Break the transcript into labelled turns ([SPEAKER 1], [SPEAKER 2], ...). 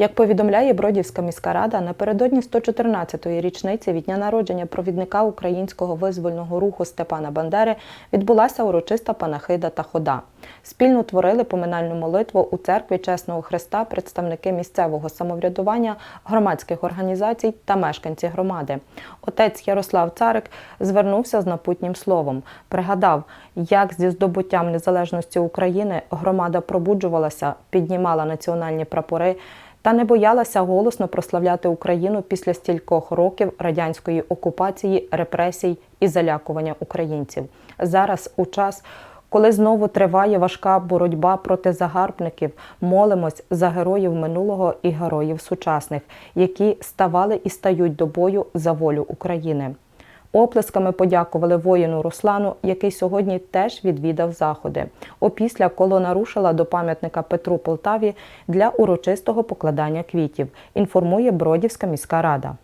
[SPEAKER 1] Як повідомляє Бродівська міська рада, напередодні 114-ї річниці від дня народження провідника українського визвольного руху Степана Бандери відбулася урочиста панахида та хода. Спільно творили поминальну молитву у церкві Чесного Христа представники місцевого самоврядування, громадських організацій та мешканці громади. Отець Ярослав Царик звернувся з напутнім словом, пригадав, як зі здобуттям незалежності України громада пробуджувалася, піднімала національні прапори та не боялася голосно прославляти Україну після стількох років радянської окупації, репресій і залякування українців. Зараз у час. Коли знову триває важка боротьба проти загарбників, молимось за героїв минулого і героїв сучасних, які ставали і стають до бою за волю України. Оплесками подякували воїну Руслану, який сьогодні теж відвідав заходи. Опісля колона рушила до пам'ятника Петру Полтаві для урочистого покладання квітів. Інформує Бродівська міська рада.